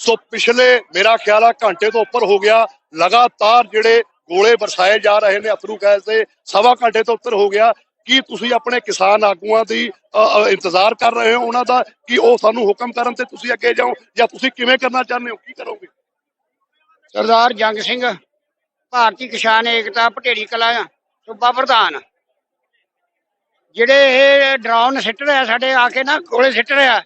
ਸੋ ਪਿਛਲੇ ਮੇਰਾ ਖਿਆਲ ਆ ਘੰਟੇ ਤੋਂ ਉੱਪਰ ਹੋ ਗਿਆ, ਲਗਾਤਾਰ ਜਿਹੜੇ ਗੋਲੇ ਵਰਸਾਏ ਜਾ ਰਹੇ ਨੇ ਅਥਰੂ ਗੈਸ ਦੇ, ਸਵਾ ਘੰਟੇ ਤੋਂ ਉੱਪਰ ਹੋ ਗਿਆ। ਕੀ ਤੁਸੀਂ ਆਪਣੇ ਕਿਸਾਨ ਆਗੂਆਂ ਦੀ ਇੰਤਜ਼ਾਰ ਕਰ ਰਹੇ ਹੋ ਉਹਨਾਂ ਦਾ, ਕਿ ਉਹ ਸਾਨੂੰ ਹੁਕਮ ਕਰਨ ਤੇ ਤੁਸੀਂ ਅੱਗੇ ਜਾਓ, ਜਾਂ ਤੁਸੀਂ ਕਿਵੇਂ ਕਰਨਾ ਚਾਹੁੰਦੇ ਹੋ, ਕੀ ਕਰੋਗੇ? ਸਰਦਾਰ ਜੰਗ ਸਿੰਘ, ਭਾਰਤੀ ਕਿਸਾਨ ਏਕਤਾ ਭਟੇੜੀ ਕਲਾ ਸੂਬਾ ਪ੍ਰਧਾਨ। ਜਿਹੜੇ ਇਹ ਡਰਾਉਣ ਸਿੱਟ ਰਿਹਾ, ਸਾਡੇ ਆ ਕੇ ਨਾ ਗੋਲੇ ਸਿੱਟ ਰਿਹਾ,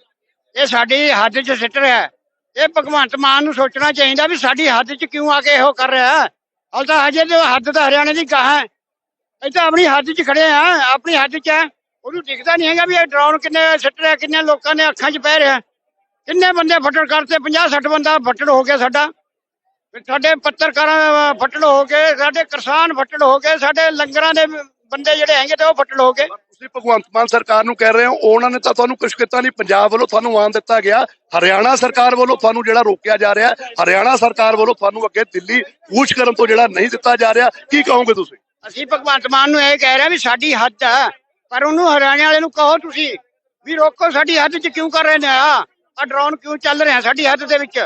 ਇਹ ਸਾਡੀ ਹੱਦ 'ਚ ਸਿੱਟ ਰਿਹਾ। ਇਹ ਭਗਵੰਤ ਮਾਨ ਨੂੰ ਸੋਚਣਾ ਚਾਹੀਦਾ ਵੀ ਸਾਡੀ ਹੱਦ 'ਚ ਕਿਉਂ ਆ ਕੇ ਇਹੋ ਕਰ ਰਿਹਾ ਹਾਲ ਤਾਂ ਹਜੇ ਤੇ ਹੱਦ ਤਾਂ ਹਰਿਆਣੇ ਦੀ ਗਾਹ ਹੈ। ਅਸੀਂ ਤਾਂ ਆਪਣੀ ਹੱਦ 'ਚ ਖੜੇ ਆ ਆਪਣੀ ਹੱਦ 'ਚ ਹੈ। ਉਹਨੂੰ ਦਿਖਦਾ ਨਹੀਂ ਹੈਗਾ ਵੀ ਇਹ ਡਰਾਉਣ ਕਿੰਨੇ ਸੱਟ ਰਿਹਾ, ਕਿੰਨੇ ਲੋਕਾਂ ਨੇ ਅੱਖਾਂ 'ਚ ਪੈ ਰਿਹਾ। ਕਿੰਨੇ ਬੰਦੇ ਫੱਟੜ ਕਰਤੇ 50 60 ਬੰਦਾ ਫੱਟੜ ਹੋ ਗਿਆ ਸਾਡਾ। ਸਾਡੇ ਪੱਤਰਕਾਰਾਂ ਫੱਟੜ ਹੋ ਗਏ, ਸਾਡੇ ਕਿਸਾਨ ਫੱਟੜ ਹੋ ਗਏ, ਸਾਡੇ ਲੰਗਰਾਂ ਦੇ ਬੰਦੇ ਜਿਹੜੇ ਹੈਗੇ ਤੇ ਉਹ ਫੱਟੜ ਹੋ ਗਏ। ਤੁਸੀਂ ਭਗਵੰਤ ਮਾਨ ਸਰਕਾਰ ਨੂੰ ਕਹਿ ਰਹੇ ਹੋ ਉਹਨਾਂ ਨੇ ਤਾਂ ਤੁਹਾਨੂੰ ਕੁਝ ਕੀਤਾ ਨਹੀਂ। ਪੰਜਾਬ ਵੱਲੋਂ ਤੁਹਾਨੂੰ ਆਨ ਦਿੱਤਾ ਗਿਆ। ਹਰਿਆਣਾ ਸਰਕਾਰ ਵੱਲੋਂ ਤੁਹਾਨੂੰ ਜਿਹੜਾ ਰੋਕਿਆ ਜਾ ਰਿਹਾ ਹਰਿਆਣਾ ਸਰਕਾਰ ਵੱਲੋਂ ਤੁਹਾਨੂੰ ਅੱਗੇ ਦਿੱਲੀ ਕੂਚ ਕਰਨ ਤੋਂ ਜਿਹੜਾ ਨਹੀਂ ਦਿੱਤਾ ਜਾ ਰਿਹਾ ਕੀ ਕਹੋਗੇ ਤੁਸੀਂ? ਅਸੀਂ ਭਗਵੰਤ ਮਾਨ ਨੂੰ ਇਹ ਕਹਿ ਰਹੇ ਹਾਂ ਵੀ ਸਾਡੀ ਹੱਦ ਹੈ ਪਰ ਉਹਨੂੰ ਹਰਿਆਣੇ ਵਾਲੇ ਨੂੰ ਕਹੋ ਤੁਸੀਂ ਵੀ ਰੋਕੋ ਸਾਡੀ ਹੱਦ 'ਚ ਕਿਉਂ ਕਰ ਰਹੇ ਨੇ ਆ? ਆ ਡਰੋਨ ਕਿਉਂ ਚੱਲ ਰਹੇ ਆ ਸਾਡੀ ਹੱਦ ਦੇ ਵਿੱਚ?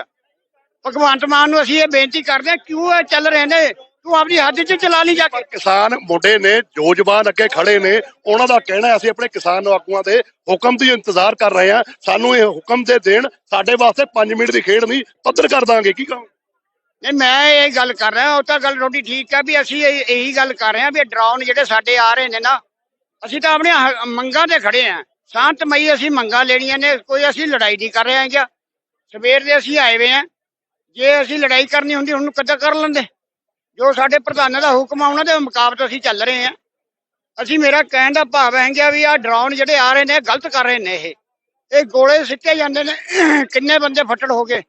ਭਗਵੰਤ ਮਾਨ ਨੂੰ ਅਸੀਂ ਇਹ ਬੇਨਤੀ ਕਰਦੇ ਹਾਂ ਕਿਉਂ ਇਹ ਚੱਲ ਰਹੇ ਨੇ? ਤੂੰ ਆਪਣੀ ਹੱਦ 'ਚ ਚਲਾ ਨਹੀਂ ਜਾ ਕੇ। ਪਰ ਕਿਸਾਨ ਮੁੰਡੇ ਨੇ ਜੋ ਜਵਾਨ ਅੱਗੇ ਖੜੇ ਨੇ ਉਹਨਾਂ ਦਾ ਕਹਿਣਾ ਹੈ, ਅਸੀਂ ਆਪਣੇ ਕਿਸਾਨ ਆਗੂਆਂ ਦੇ ਹੁਕਮ ਦੀ ਇੰਤਜ਼ਾਰ ਕਰ ਰਹੇ ਹਾਂ। ਸਾਨੂੰ ਇਹ ਹੁਕਮ ਦੇ ਦੇਣ ਸਾਡੇ ਵਾਸਤੇ 5 ਮਿੰਟ ਦੀ ਖੇਡ ਨਹੀਂ ਪੱਧਰ ਕਰ ਦਾਂਗੇ ਕੀ ਕਹੋਗੇ? ਨਹੀਂ ਮੈਂ ਇਹ ਗੱਲ ਕਰ ਰਿਹਾ ਉਹ ਤਾਂ ਗੱਲ ਤੁਹਾਡੀ ਠੀਕ ਹੈ ਵੀ ਅਸੀਂ ਇਹ- ਇਹੀ ਗੱਲ ਕਰ ਰਹੇ ਹਾਂ ਵੀ ਡਰਾਉਨ ਜਿਹੜੇ ਸਾਡੇ ਆ ਰਹੇ ਨੇ ਨਾ ਅਸੀਂ ਤਾਂ ਆਪਣੀਆਂ ਹ- ਮੰਗਾਂ ਤੇ ਖੜੇ ਹਾਂ। ਸ਼ਾਂਤਮਈ ਅਸੀਂ ਮੰਗਾਂ ਲੈਣੀਆਂ ਨੇ ਕੋਈ ਅਸੀਂ ਲੜਾਈ ਨਹੀਂ ਕਰ ਰਹੇ ਹੈਗੇ। ਸਵੇਰ ਦੇ ਅਸੀਂ ਆਏ ਹੋਏ ਹਾਂ। ਜੇ ਅਸੀਂ ਲੜਾਈ ਕਰਨੀ ਹੁੰਦੀ ਹੁਣ ਕਦੋਂ ਕਰ ਲੈਂਦੇ? ਜੋ ਸਾਡੇ ਪ੍ਰਧਾਨਾਂ ਦਾ ਹੁਕਮ ਆ, ਉਹਨਾਂ ਦੇ ਮੁਕਾਬਲੇ ਅਸੀਂ ਚੱਲ ਰਹੇ ਹਾਂ। ਅਸੀਂ ਮੇਰਾ ਕਹਿਣ ਦਾ ਭਾਵ ਹੈ ਕਿ ਵੀ ਆਹ ਡਰਾਉਨ ਜਿਹੜੇ ਆ ਰਹੇ ਨੇ ਗਲਤ ਕਰ ਰਹੇ ਨੇ ਇਹ। ਇਹ ਗੋਲੇ ਸਿੱਟੇ ਜਾਂਦੇ ਨੇ, ਕਿੰਨੇ ਬੰਦੇ ਫੱਟੜ ਹੋ ਗਏ।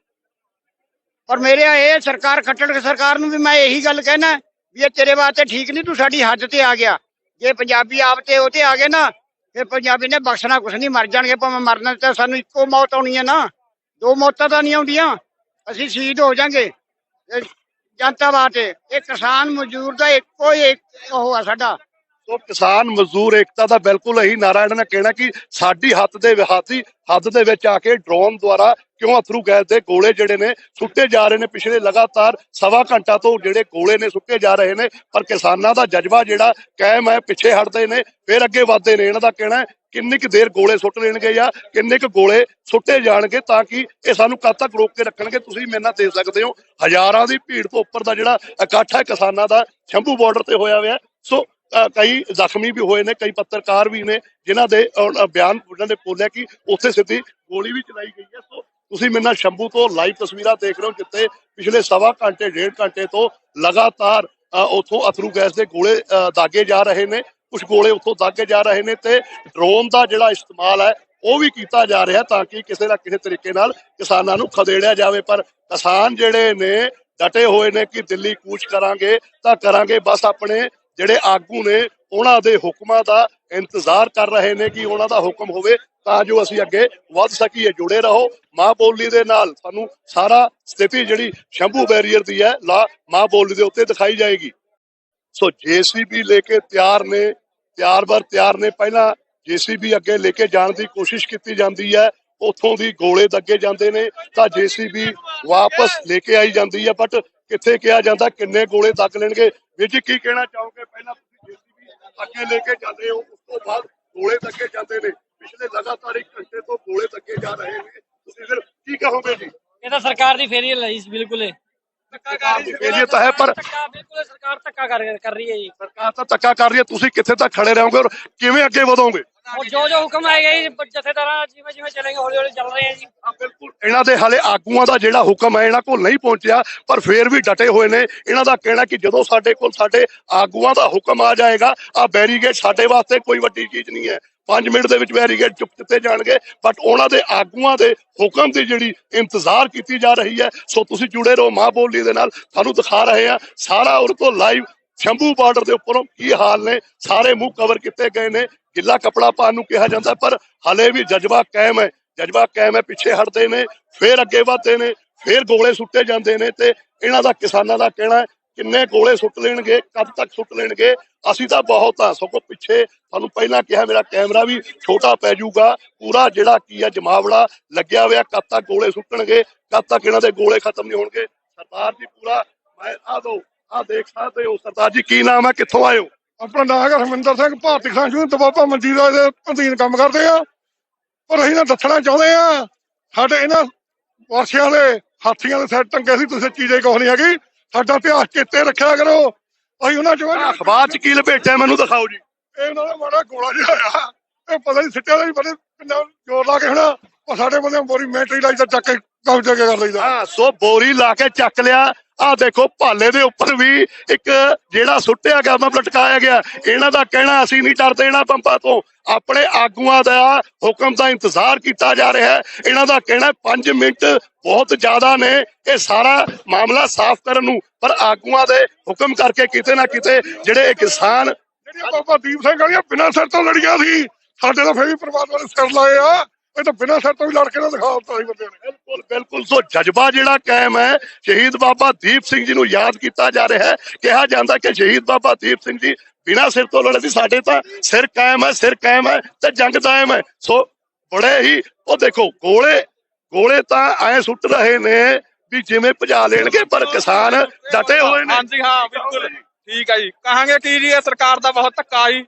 ਪਰ ਮੇਰੇ ਇਹ ਸਰਕਾਰ ਖੱਟੜ ਸਰਕਾਰ ਨੂੰ ਵੀ ਮੈਂ ਇਹੀ ਗੱਲ ਕਹਿਣਾ ਵੀ ਇਹ ਤੇਰੇ ਵਾਸਤੇ ਠੀਕ ਨਹੀਂ, ਤੂੰ ਸਾਡੀ ਹੱਦ ਤੇ ਆ ਗਿਆ। ਜੇ ਪੰਜਾਬੀ ਆਪ ਤੇ ਉਹ ਤੇ ਆ ਗਏ ਨਾ, ਫਿਰ ਪੰਜਾਬੀ ਨੇ ਬਖਸ਼ਣਾ ਕੁਛ ਨਹੀਂ, ਮਰ ਜਾਣਗੇ, ਭਾਵੇਂ ਮਰਨਾ ਤੇ ਸਾਨੂੰ ਇੱਕੋ ਮੌਤ ਆਉਣੀ ਹੈ ਨਾ। ਦੋ ਮੌਤਾਂ ਤਾਂ ਨਹੀਂ ਆਉਂਦੀਆਂ, ਅਸੀਂ ਸ਼ਹੀਦ ਹੋ ਜਾਾਂਗੇ। ਜਨਤਾ ਵਾਸਤੇ ਇਹ ਕਿਸਾਨ ਮਜ਼ਦੂਰ ਦਾ ਇੱਕੋ ਹੀ ਉਹ ਆ ਸਾਡਾ। ਸੋ ਕਿਸਾਨ ਮਜ਼ਦੂਰ ਏਕਤਾ ਦਾ ਬਿਲਕੁਲ ਇਹੀ ਨਾਰਾ ਇਹਨਾਂ ਨੇ ਕਹਿਣਾ ਕਿ ਸਾਡੀ ਹੱਥ ਦੇ ਵਿਹਾਤੀ ਹੱਦ ਦੇ ਵਿੱਚ ਆ ਕੇ ਡਰੋਨ ਦੁਆਰਾ ਕਿਉਂ ਅਥਰੂ ਗੈਸ ਦੇ ਗੋਲੇ ਜਿਹੜੇ ਨੇ ਸੁੱਟੇ ਜਾ ਰਹੇ ਨੇ, ਪਿਛਲੇ ਲਗਾਤਾਰ ਸਵਾ ਘੰਟਾ ਤੋਂ ਜਿਹੜੇ ਗੋਲੇ ਨੇ ਸੁੱਟੇ ਜਾ ਰਹੇ ਨੇ, ਪਰ ਕਿਸਾਨਾਂ ਦਾ ਜਜ਼ਬਾ ਜਿਹੜਾ ਕਾਇਮ ਹੈ, ਪਿੱਛੇ ਹਟਦੇ ਨੇ, ਫਿਰ ਅੱਗੇ ਵਧਦੇ ਨੇ। ਇਹਨਾਂ ਦਾ ਕਹਿਣਾ ਕਿੰਨੀ ਕੁ ਦੇਰ ਗੋਲੇ ਸੁੱਟ ਲੈਣਗੇ ਜਾਂ ਕਿੰਨੇ ਕੁ ਗੋਲੇ ਸੁੱਟੇ ਜਾਣਗੇ ਤਾਂ ਕਿ ਇਹ ਸਾਨੂੰ ਕਦ ਤੱਕ ਰੋਕ ਕੇ ਰੱਖਣਗੇ ਤੁਸੀਂ ਮੇਰੇ ਨਾਲ ਦੇਖ ਸਕਦੇ ਹੋ। ਹਜ਼ਾਰਾਂ ਦੀ ਭੀੜ ਤੋਂ ਉੱਪਰ ਦਾ ਜਿਹੜਾ ਇਕੱਠ ਹੈ ਕਿਸਾਨਾਂ ਦਾ ਸ਼ੰਭੂ ਬਾਰਡਰ ਤੇ ਹੋਇਆ ਹੋਇਆ। ਸੋ ਕਈ ਜ਼ਖਮੀ ਵੀ ਹੋਏ ਨੇ ਕਈ ਪੱਤਰਕਾਰ ਵੀ ਨੇ ਜਿਨ੍ਹਾਂ ਦੇ ਬਿਆਨ ਉਹਨਾਂ ਨੇ ਬੋਲਿਆ ਕਿ ਉੱਥੇ ਸਿੱਧੀ ਗੋਲੀ ਵੀ ਚਲਾਈ ਗਈ ਹੈ। ਸੋ ਤੁਸੀਂ ਮੇਰੇ ਨਾਲ ਸ਼ੰਭੂ ਤੋਂ ਲਾਈਵ ਤਸਵੀਰਾਂ ਦੇਖ ਰਹੇ ਹੋ ਜਿੱਥੇ ਪਿਛਲੇ ਸਵਾ ਘੰਟੇ ਡੇਢ ਘੰਟੇ ਤੋਂ ਲਗਾਤਾਰ ਅ, ਉੱਥੋਂ ਅਥਰੂ ਗੈਸ ਦੇ ਗੋਲੇ ਦਾਗੇ ਜਾ ਰਹੇ ਨੇ। ਕੁਝ ਗੋਲੇ ਉੱਥੋਂ ਦਾਗੇ ਜਾ ਰਹੇ ਨੇ ਤੇ ਡਰੋਨ ਦਾ ਜਿਹੜਾ ਇਸਤੇਮਾਲ ਹੈ, ਉਹ ਵੀ ਕੀਤਾ ਜਾ ਰਿਹਾ ਤਾਂ ਕਿ ਕਿਸੇ ਨਾ ਕਿਸੇ ਤਰੀਕੇ ਨਾਲ ਕਿਸਾਨਾਂ ਨੂੰ ਖਦੇੜਿਆ ਜਾਵੇ। ਪਰ ਕਿਸਾਨ ਜਿਹੜੇ ਨੇ, ਡਟੇ ਹੋਏ ਨੇ ਕਿ ਦਿੱਲੀ ਕੂਚ ਕਰਾਂਗੇ ਤਾਂ ਕਰਾਂਗੇ, ਬਸ ਆਪਣੇ ਜਿਹੜੇ ਆਗੂ ਨੇ, ਉਹਨਾਂ ਦੇ ਹੁਕਮਾਂ ਦਾ ਇੰਤਜ਼ਾਰ ਕਰ ਰਹੇ ਨੇ ਕਿ ਉਹਨਾਂ ਦਾ ਹੁਕਮ ਹੋਵੇ ਤਾਂ ਜੋ ਅਸੀਂ ਅੱਗੇ ਵੱਧ ਸਕੀਏ, ਜੁੜੇ ਰਹੋ। ਮਾਂ ਬੋਲੀ ਦੇ ਨਾਲ ਸਾਨੂੰ ਸਾਰਾ ਸਥਿਤੀ ਜਿਹੜੀ ਸ਼ੰਭੂ ਬੈਰੀਅਰ ਦੀ ਹੈ, ਲਾ ਮਾਂ ਬੋਲੀ ਦੇ ਉੱਤੇ ਦਿਖਾਈ ਜਾਏਗੀ। ਸੋ ਜੀਸੀਬੀ ਲੈ ਕੇ ਤਿਆਰ ਨੇ ਤਿਆਰ ਬਰ ਤਿਆਰ ਨੇ। ਪਹਿਲਾਂ ਜੀਸੀਬੀ ਅੱਗੇ ਲੈ ਕੇ ਜਾਣ ਦੀ ਕੋਸ਼ਿਸ਼ ਕੀਤੀ ਜਾਂਦੀ ਹੈ। ਉਥੋਂ ਦੀ ਗੋਲੇ ਦੱਗੇ ਜਾਂਦੇ ਨੇ, ਤਾਂ ਜੀਸੀਬੀ ਵਾਪਸ ਲੈ ਕੇ ਆਈ ਜਾਂਦੀ ਹੈ। ਬਟ ਕਿੱਥੇ ਕਿਹਾ ਜਾਂਦਾ, ਕਿੰਨੇ ਗੋਲੇ ਦੱਗ ਲੈਣਗੇ? ਵੀਰ ਜੀ, ਕੀ ਕਹਿਣਾ ਚਾਹੋਗੇ? ਪਹਿਲਾਂ ਤੁਸੀਂ ਜੀਸੀਬੀ ਅੱਗੇ ਲੈ ਕੇ ਜਾਂਦੇ ਹੋ, ਉਸ ਤੋਂ ਬਾਅਦ ਗੋਲੇ ਦੱਗੇ ਜਾਂਦੇ ਨੇ। ਪਿਛਲੇ ਲਗਾਤਾਰ ਇੱਕ ਘੰਟੇ ਤੋਂ ਗੋਲੇ ਦੱਗੇ ਜਾ ਰਹੇ ਨੇ। ਤੁਸੀਂ ਫਿਰ ਕੀ ਕਹੋਗੇ ਜੀ? ਇਹ ਤਾਂ ਸਰਕਾਰ ਦੀ ਫੇਰੀ ਹੈ ਇਸ ਬਿਲਕੁਲ ਹੀ ਸਰਕਾਰ ਦੀ failure ਤਾਂ ਹੈ ਪਰ ਸਰਕਾਰ ਧੱਕਾ ਕਰ ਰਹੀ ਹੈ ਜੀ। ਸਰਕਾਰ ਤਾਂ ਧੱਕਾ ਕਰ ਰਹੀ ਹੈ ਤੁਸੀਂ ਕਿੱਥੇ ਤੱਕ ਖੜੇ ਰਹੋਗੇ ਔਰ ਕਿਵੇਂ ਅੱਗੇ ਵਧੋਗੇ? ਔਰ ਜੋ ਜੋ ਹੁਕਮ ਆਏਗਾ ਜੀ ਜਥੇਦਾਰਾਂ ਜਿਵੇਂ ਜਿਵੇਂ ਚੱਲेंगे ਹੌਲੀ ਹੌਲੀ ਚੱਲ ਰਹੇ ਹੈ ਜੀ। ਹਾਂ, ਬਿਲਕੁਲ। ਇਹਨਾਂ ਦੇ ਹਾਲੇ ਆਗੂਆਂ ਦਾ ਜਿਹੜਾ ਹੁਕਮ ਹੈ ਇਹਨਾਂ ਕੋਲ ਨਹੀਂ ਪਹੁੰਚਿਆ ਪਰ ਫੇਰ ਵੀ ਡਟੇ ਹੋਏ ਨੇ। ਇਹਨਾਂ ਦਾ ਕਹਿਣਾ ਕਿ ਜਦੋਂ ਸਾਡੇ ਕੋਲ ਸਾਡੇ ਆਗੂਆਂ ਦਾ ਹੁਕਮ ਆ ਜਾਏਗਾ ਆ ਬੈਰੀਗੇਡ ਸਾਡੇ ਵਾਸਤੇ ਕੋਈ ਵੱਡੀ ਚੀਜ਼ ਨਹੀਂ ਹੈ। 5 ਮਿੰਟ ਦੇ ਵਿੱਚ ਬੈਰੀਗੇਡ ਚੁੱਪ ਦਿੱਤੇ ਜਾਣਗੇ ਬਟ ਉਹਨਾਂ ਦੇ ਆਗੂਆਂ ਦੇ ਹੁਕਮ ਦੀ ਜਿਹੜੀ ਇੰਤਜ਼ਾਰ ਕੀਤੀ ਜਾ ਰਹੀ ਹੈ, ਸੋ ਤੁਸੀਂ ਜੁੜੇ ਰਹੋ ਮਾਂ ਬੋਲੀ ਦੇ ਨਾਲ, ਤੁਹਾਨੂੰ ਦਿਖਾ ਰਹੇ ਆ ਸਾਰਾ ਉਰ ਤੋਂ ਲਾਈਵ ਸ਼ੰਭੂ ਬਾਰਡਰ ਦੇ ਉੱਪਰੋਂ ਕੀ ਹਾਲ ਨੇ, ਸਾਰੇ ਮੂੰਹ ਕਵਰ ਕੀਤੇ ਗਏ ਨੇ, ਗਿੱਲਾ ਕਪੜਾ ਪਾਉਣ ਨੂੰ ਕਿਹਾ ਜਾਂਦਾ, ਪਰ ਹਲੇ ਵੀ ਜਜ਼ਬਾ ਕਾਇਮ ਹੈ, ਜਜ਼ਬਾ ਕਾਇਮ ਹੈ, ਪਿੱਛੇ ਹਟਦੇ ਨੇ, ਫੇਰ ਅੱਗੇ ਵਧਦੇ ਨੇ, ਫੇਰ ਗੋਲੇ ਸੁੱਟੇ ਜਾਂਦੇ ਨੇ, ਤੇ ਇਹਨਾਂ ਦਾ ਕਿਸਾਨਾਂ ਦਾ ਕਹਿਣਾ ਹੈ ਕਿੰਨੇ ਗੋਲੇ ਸੁੱਟ ਲੈਣਗੇ, ਕਦ ਤੱਕ ਸੁੱਟ ਲੈਣਗੇ? ਅਸੀਂ ਤਾਂ ਬਹੁਤ ਆ, ਸਗੋਂ ਪਿੱਛੇ ਤੁਹਾਨੂੰ ਪਹਿਲਾਂ ਕਿਹਾ ਮੇਰਾ ਕੈਮਰਾ ਵੀ ਛੋਟਾ ਪੈ ਜਾਊਗਾ, ਪੂਰਾ ਜਿਹੜਾ ਕੀ ਆ ਜਮਾਵੜਾ ਲੱਗਿਆ ਹੋਇਆ, ਕਦ ਤੱਕ ਗੋਲੇ ਸੁੱਟਣਗੇ, ਕਦ ਤੱਕ ਇਹਨਾਂ ਦੇ ਗੋਲੇ ਖਤਮ ਨਹੀਂ ਹੋਣਗੇ? ਸਰਦਾਰ ਜੀ ਪੂਰਾ, ਮੈਂ ਆ ਦੋ, ਆ ਦੇਖ ਸਕਦੇ ਹੋ, ਸਰਦਾਰ ਜੀ ਕੀ ਨਾਮ ਹੈ, ਕਿੱਥੋਂ ਆਏ ਹੋ? ਆਪਣਾ ਨਾਮ ਹੈਗਾ ਹਰਮਿੰਦਰ ਸਿੰਘ, ਭਾਰਤੀ ਕਿਸਾਨ ਯੂਨੀਅਨ ਦਬਾਬਾ ਮੰਡੀ ਦਾ ਇਹਦੇ ਅਧੀਨ ਕੰਮ ਕਰਦੇ ਆ। ਪਰ ਅਸੀਂ ਤਾਂ ਦੱਸਣਾ ਚਾਹੁੰਦੇ ਆ, ਸਾਡੇ ਇਹਨਾਂ ਵਾਰਸ਼ਿਆਂ ਦੇ ਹਾਥੀਆਂ ਦੇ ਸਿਰ ਟੰਗੇ ਸੀ, ਤੁਸੀਂ ਚੀਜ਼ੇ ਕੁਛ ਨਹੀਂ ਹੈਗੀ। ਸਾਡਾ ਇਤਿਹਾਸ ਚੇਤੇ ਰੱਖਿਆ ਕਰੋ। ਅਸੀਂ ਉਹਨਾਂ ਚੋਂ ਆਹ ਅਖਬਾਰ 'ਚ ਕੀ ਲਪੇਟਿਆ ਮੈਨੂੰ ਦਿਖਾਓ ਜੀ। ਇਹ ਉਹਨਾਂ ਦਾ ਮਾੜਾ ਗੋਲਾ ਜਿਹਾ ਆਇਆ ਇਹ ਪਤਾ ਨਹੀਂ ਸਿੱਟਿਆ ਦਾ ਵੀ ਬੜੇ ਕਿੰਨਾ ਜ਼ੋਰ ਲਾ ਕੇ ਹਨਾ ਉਹ ਸਾਡੇ ਬੰਦੇ ਬੋਰੀ ਮੈਟਰੀ ਲਾਈ ਤਾਂ ਚੱਕ ਕੇ ਕਬਜ਼ਾ ਕਰ ਲਈਦਾ। ਹਾਂ ਸੋ ਬੋਰੀ ਲਾ ਕੇ ਚੱਕ ਲਿਆ ਆ ਦੇਖੋ, ਭਾਲੇ ਦੇ ਉੱਪਰ ਵੀ ਇੱਕ ਜਿਹੜਾ ਸੁੱਟਿਆ ਗਿਆ ਮੈਂ ਲਟਕਾਇਆ ਗਿਆ, ਇਹਨਾਂ ਦਾ ਕਹਿਣਾ ਅਸੀਂ ਨਹੀਂ ਡਰਦੇ, ਇਹਨਾਂ ਪੰਪਾਂ ਤੋਂ। ਆਪਣੇ ਆਗੂਆਂ ਦਾ ਹੁਕਮ ਦਾ ਇੰਤਜ਼ਾਰ ਕੀਤਾ ਜਾ ਰਿਹਾ ਹੈ। ਇਹਨਾਂ ਦਾ ਕਹਿਣਾ 5 ਮਿੰਟ ਬਹੁਤ ਜ਼ਿਆਦਾ ਨੇ, ਇਹ ਸਾਰਾ ਮਾਮਲਾ ਸਾਫ਼ ਕਰਨ ਨੂੰ। ਪਰ ਆਗੂਆਂ ਦੇ ਹੁਕਮ ਕਰਕੇ ਕਿਤੇ ਨਾ ਕਿਤੇ ਜਿਹੜੇ ਕਿਸਾਨ ਜਿਹੜੀਆਂ ਬਾਬਾ ਦੀਪ ਸਿੰਘ ਵਾਲੀਆਂ ਬਿਨਾਂ ਸਿਰ ਤੋਂ ਲੜੀਆਂ ਸੀ, ਸਾਡੇ ਤਾਂ ਫੇਰ ਵੀ ਪਰਮਾਤਮਾ ਨੇ ਸਿਰ ਲਾਏ ਆ। ਇਹ ਤਾਂ ਬਿਨਾਂ ਸਿਰ ਤੋਂ ਵੀ ਲੜ ਕੇ ਨਾ ਦਿਖਾ ਦਿੱਤਾ ਸੀ ਬੰਦੇ ਨੇ। ਬਿਲਕੁਲ ਬਿਲਕੁਲ। ਸੋ ਜਜ਼ਬਾ ਜਿਹੜਾ ਕਾਇਮ ਹੈ ਸ਼ਹੀਦ ਬਾਬਾ ਦੀਪ ਸਿੰਘ ਜੀ ਨੂੰ ਯਾਦ ਕੀਤਾ ਜਾ ਰਿਹਾ ਹੈ। ਕਿਹਾ ਜਾਂਦਾ ਕਿ ਸ਼ਹੀਦ ਬਾਬਾ ਦੀਪ ਸਿੰਘ ਜੀ ਬਿਨਾਂ ਸਿਰ ਤੋਂ ਲੜੇ ਸੀ ਸਾਡੇ ਤਾਂ ਸਿਰ ਕਾਇਮ ਹੈ ਸਿਰ ਕਾਇਮ ਹੈ ਤੇ ਜੰਗ ਦਾਇਮ ਹੈ। ਸੋ ਬੜੇ ਹੀ ਉਹ ਦੇਖੋ ਗੋਲੇ ਗੋਲੇ ਤਾਂ ਐ ਸੁੱਟ ਰਹੇ ਨੇ ਵੀ ਜਿਵੇਂ ਭਜਾ ਲੈਣਗੇ ਪਰ ਕਿਸਾਨ ਡਟੇ ਹੋਏ ਨੇ। ਹਾਂਜੀ ਹਾਂ ਬਿਲਕੁਲ। ਠੀਕ ਹੈ ਜੀ। ਕਹਾਂਗੇ ਕੀ ਜੀ ਇਹ ਸਰਕਾਰ ਦਾ ਬਹੁਤ ਧੱਕਾ ਜੀ।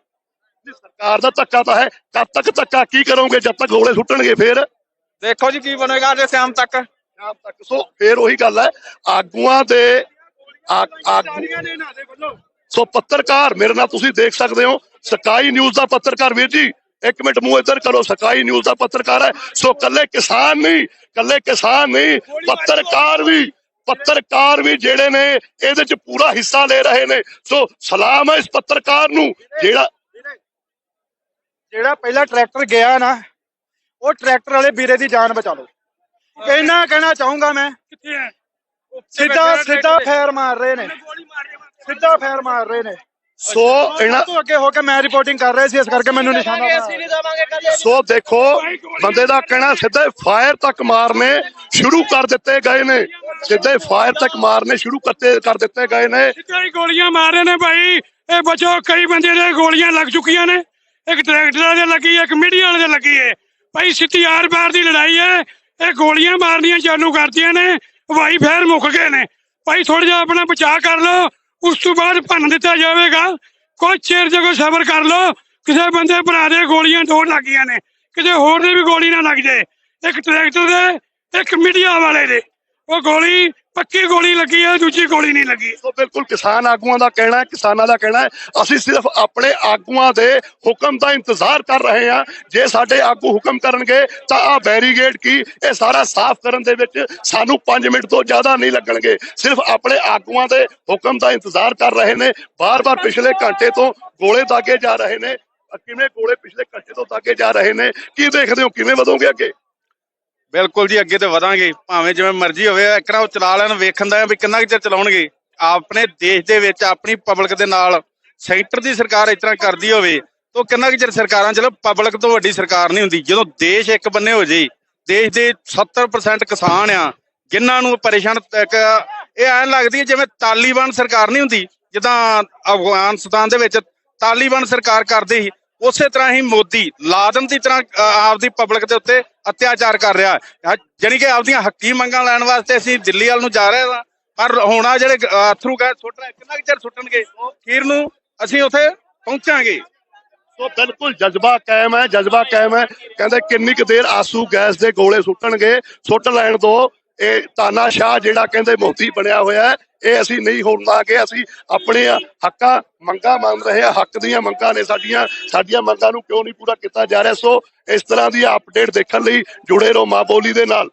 ਸਰਕਾਰ ਦਾ ਧੱਕਾ ਤਾਂ ਹੈ ਕਦ ਤੱਕ ਧੱਕਾ ਕੀ ਕਰੋਗੇ ਜਦ ਤੱਕ ਗੋਲੇ ਸੁੱਟਣਗੇ ਫੇਰ? ਦੇਖੋ ਜੀ ਕੀ ਬਣੇਗਾ ਜੇ ਸ਼ਾਮ ਤੱਕ? ਸ਼ਾਮ ਤੱਕ ਸੋ ਫੇਰ ਉਹੀ ਗੱਲ ਹੈ ਆਗੂਆਂ ਦੇ ਆ- ਆਗੂ ਸੋ ਪੱਤਰਕਾਰ ਮੇਰੇ ਨਾਲ ਤੁਸੀਂ ਦੇਖ ਸਕਦੇ ਹੋ ਸਕਾਈ ਨਿਊਜ਼ ਦਾ ਪੱਤਰਕਾਰ ਵੀਰ ਜੀ ਇੱਕ ਮਿੰਟ ਮੂੰਹ ਇੱਧਰ ਕਰੋ ਸਕਾਈ ਨਿਊਜ਼ ਦਾ ਪੱਤਰਕਾਰ ਹੈ। ਸੋ ਕੱਲੇ ਕਿਸਾਨ ਨਹੀਂ ਕੱਲੇ ਕਿਸਾਨ ਨਹੀਂ ਪੱਤਰਕਾਰ ਵੀ ਪੱਤਰਕਾਰ ਵੀ ਜਿਹੜੇ ਨੇ ਇਹਦੇ ਚ ਪੂਰਾ ਹਿੱਸਾ ਲੈ ਰਹੇ ਨੇ। ਸੋ ਸਲਾਮ ਹੈ ਇਸ ਪੱਤਰਕਾਰ ਨੂੰ ਜਿਹੜਾ ਜਿਹੜਾ ਪਹਿਲਾ ਟਰੈਕਟਰ ਗਿਆ ਨਾ ਉਹ ਟਰੈਕਟਰ ਵਾਲੇ ਵੀਰੇ ਦੀ ਜਾਨ ਬਚਾ ਲਓ। ਇੰਨਾ ਕਹਿਣਾ ਚਾਹੂੰਗਾ ਮੈਂ। ਕਿੱਥੇ ਹੈ? ਸਿੱਧਾ ਸਿੱਧਾ ਫੈਰ ਮਾਰ ਰਹੇ ਨੇ। ਸਿੱਧਾ ਫੈਰ ਮਾਰ ਰਹੇ ਨੇ। ਸੋ ਇਹਨਾਂ ਤੋਂ ਅੱਗੇ ਹੋ ਕੇ ਮੈਂ ਰਿਪੋਰਟਿੰਗ ਕਰ ਰਿਹਾ ਸੀ ਇਸ ਕਰਕੇ ਮੈਨੂੰ ਨਿਸ਼ਾਨਾ ਸੋ ਦੇਖੋ ਬੰਦੇ ਦਾ ਕਹਿਣਾ ਸਿੱਧੇ ਫਾਇਰ ਤੱਕ ਮਾਰਨੇ ਸ਼ੁਰੂ ਕਰ ਦਿੱਤੇ ਗਏ ਨੇ। ਸਿੱਧੇ ਫਾਇਰ ਤੱਕ ਮਾਰਨੇ ਸ਼ੁਰੂ ਕਰਤੇ ਕਰ ਦਿੱਤੇ ਗਏ ਨੇ। ਸਿੱਧਾ ਗੋਲੀਆਂ ਮਾਰ ਰਹੇ ਨੇ ਭਾਈ। ਇਹ ਬਚੋ ਕਈ ਬੰਦੇ ਦੇ ਗੋਲੀਆਂ ਲੱਗ ਚੁੱਕੀਆਂ ਨੇ। ਇੱਕ ਟਰੈਕਟਰ ਦੇ ਲੱਗੀ ਇੱਕ ਮੀਡੀਆ ਵਾਲੇ ਦੇ ਲੱਗੀ ਹੈ। ਭਾਈ ਸਿੱਧੀ ਆਰ ਪਾਰ ਦੀ ਲੜਾਈ ਹੈ। ਇਹ ਗੋਲੀਆਂ ਮਾਰਨੀਆਂ ਚਾਲੂ ਕਰਤੀਆਂ ਨੇ ਹਵਾਈ ਫੇਰ ਮੁੱਕ ਗਏ ਨੇ। ਭਾਈ ਥੋੜਾ ਜਿਹਾ ਆਪਣਾ ਬਚਾਅ ਕਰ ਲਓ, ਉਸ ਤੋਂ ਬਾਅਦ ਭੰਨ ਦਿੱਤਾ ਜਾਵੇਗਾ। ਕੁਝ ਚਿਰ ਜੇ ਕੋਈ ਸਬਰ ਕਰ ਲਓ, ਕਿਸੇ ਬੰਦੇ ਭਰਾ ਦੇ ਗੋਲੀਆਂ ਦੋ ਲੱਗੀਆਂ ਨੇ ਕਿਸੇ ਹੋਰ ਦੇ ਵੀ ਗੋਲੀ ਨਾ ਲੱਗ ਜਾਏ। ਇੱਕ ਟਰੈਕਟਰ ਦੇ, ਇੱਕ ਮੀਡੀਆ ਵਾਲੇ ਦੇ। ਉਹ ਗੋਲੀ ਪੱਕੀ ਗੋਲੀ ਲੱਗੀ ਹੈ, ਦੂਜੀ ਗੋਲੀ ਨਹੀਂ ਲੱਗੀ। ਸੋ ਬਿਲਕੁਲ ਕਿਸਾਨ ਆਗੂਆਂ ਦਾ ਕਹਿਣਾ ਹੈ, ਕਿਸਾਨਾਂ ਦਾ ਕਹਿਣਾ ਹੈ, ਅਸੀਂ ਸਿਰਫ ਆਪਣੇ ਆਗੂਆਂ ਦੇ ਹੁਕਮ ਦਾ ਇੰਤਜ਼ਾਰ ਕਰ ਰਹੇ ਹਾਂ। ਜੇ ਸਾਡੇ ਆਗੂ ਹੁਕਮ ਕਰਨਗੇ, ਤਾਂ ਆ ਬੈਰੀਗੇਡ ਕੀ? ਇਹ ਸਾਰਾ ਸਾਫ਼ ਕਰਨ ਦੇ ਵਿੱਚ ਸਾਨੂੰ 5 ਮਿੰਟ ਤੋਂ ਜ਼ਿਆਦਾ ਨਹੀਂ ਲੱਗਣਗੇ। ਸਿਰਫ ਆਪਣੇ ਆਗੂਆਂ ਦੇ ਹੁਕਮ ਦਾ ਇੰਤਜ਼ਾਰ ਕਰ ਰਹੇ ਨੇ। ਬਾਰ-ਬਾਰ ਪਿਛਲੇ ਘੰਟੇ ਤੋਂ ਗੋਲੇ ਦਾਗੇ ਜਾ ਰਹੇ ਨੇ। ਕਿਵੇਂ ਗੋਲੇ ਪਿਛਲੇ ਘੰਟੇ ਤੋਂ ਦਾਗੇ ਜਾ ਰਹੇ ਨੇ? ਕੀ ਦੇਖਦੇ ਹੋ? ਕਿਵੇਂ ਵਧੋਗੇ ਅੱਗੇ? ਬਿਲਕੁਲ ਜੀ, ਅੱਗੇ ਤੇ ਵਧਾਂਗੇ। ਭਾਵੇਂ ਜਿਵੇਂ ਮਰਜ਼ੀ ਹੋਵੇ, ਇੱਕ ਉਹ ਚਲਾ ਲੈਣ, ਵੇਖਣ ਦਾ ਵੀ ਕਿੰਨਾ ਕੁ ਚਿਰ ਚਲਾਉਣਗੇ। ਆਪਣੇ ਦੇਸ਼ ਦੇ ਵਿੱਚ, ਆਪਣੀ ਪਬਲਿਕ ਦੇ ਨਾਲ, ਸੈਂਟਰ ਦੀ ਸਰਕਾਰ ਇਸ ਤਰ੍ਹਾਂ ਕਰਦੀ ਹੋਵੇ, ਤਾਂ ਕਿੰਨਾ ਕੁ ਚਿਰ ਸਰਕਾਰਾਂ, ਚਲੋ ਪਬਲਿਕ ਤੋਂ ਵੱਡੀ ਸਰਕਾਰ ਨਹੀਂ ਹੁੰਦੀ। ਜਦੋਂ ਦੇਸ਼ ਇੱਕ ਬੰਨੇ ਹੋ ਜੇ, ਦੇਸ਼ ਦੇ 70% ਕਿਸਾਨ ਆ, ਜਿਨ੍ਹਾਂ ਨੂੰ ਪਰੇਸ਼ਾਨ, ਇੱਕ ਇਹ ਐਂ ਲੱਗਦੀ ਹੈ ਜਿਵੇਂ ਤਾਲੀਬਾਨ ਸਰਕਾਰ ਨਹੀਂ ਹੁੰਦੀ। ਜਿੱਦਾਂ ਅਫਗਾਨਿਸਤਾਨ ਦੇ ਵਿੱਚ ਤਾਲੀਬਾਨ ਸਰਕਾਰ ਕਰਦੀ ਸੀ ਉਸੇ ਤਰ੍ਹਾਂ ਹੀ ਮੋਦੀ ਲਾਦਨ ਦੀ ਤਰ੍ਹਾਂ ਆਪਦੀ ਪਬਲਿਕ ਦੇ ਉੱਤੇ ਅਤਿਆਚਾਰ ਕਰ ਰਿਹਾ ਹੈ। ਕਿ ਆਪਦੀਆਂ ਹੱਕੀ ਮੰਗਾਂ ਲੈਣ ਵਾਸਤੇ ਅਸੀਂ ਦਿੱਲੀ ਵੱਲ ਨੂੰ ਜਾ ਰਹੇ ਹਾਂ। ਪਰ ਹੁਣ ਜਿਹੜੇ ਅਥਰੂ ਗੈਸ ਸੁੱਟ ਰਹੇ, ਕਿੰਨਾ ਕੁ ਚਿਰ ਸੁੱਟਣਗੇ? ਖੀਰ ਨੂੰ ਅਸੀਂ ਉੱਥੇ ਪਹੁੰਚਾਂਗੇ। ਸੋ ਬਿਲਕੁਲ ਜਜ਼ਬਾ ਕਾਇਮ ਹੈ, ਜਜ਼ਬਾ ਕਾਇਮ ਹੈ। ਕਹਿੰਦੇ ਕਿੰਨੀ ਕੁ ਦੇਰ ਆਸੂ ਗੈਸ ਦੇ ਗੋਲੇ ਸੁੱਟਣਗੇ, ਸੁੱਟ ਲੈਣ ਤੋਂ ਇਹ ਤਾਨਾਸ਼ਾਹ ਜਿਹੜਾ ਕਹਿੰਦੇ ਮੋਦੀ ਬਣਿਆ ਹੋਇਆ ਹੈ, ਇਹ ਅਸੀਂ ਨਹੀਂ ਹੋਣ ਲਾਂਗੇ ਅਸੀਂ ਆਪਣੇ ਹੱਕਾਂ, ਮੰਗਾਂ ਮੰਨ ਰਹੇ ਹਾਂ। ਹੱਕ ਦੀਆਂ ਮੰਗਾਂ ਨੇ ਸਾਡੀਆਂ ਸਾਡੀਆਂ ਮੰਗਾਂ ਨੂੰ ਕਿਉਂ ਨਹੀਂ ਪੂਰਾ ਕੀਤਾ ਜਾ ਰਿਹਾ? ਸੋ ਇਸ ਤਰ੍ਹਾਂ ਦੀ ਅਪਡੇਟ ਦੇਖਣ ਲਈ ਜੁੜੇ ਰਹੋ ਮਾਂ ਬੋਲੀ ਦੇ ਨਾਲ।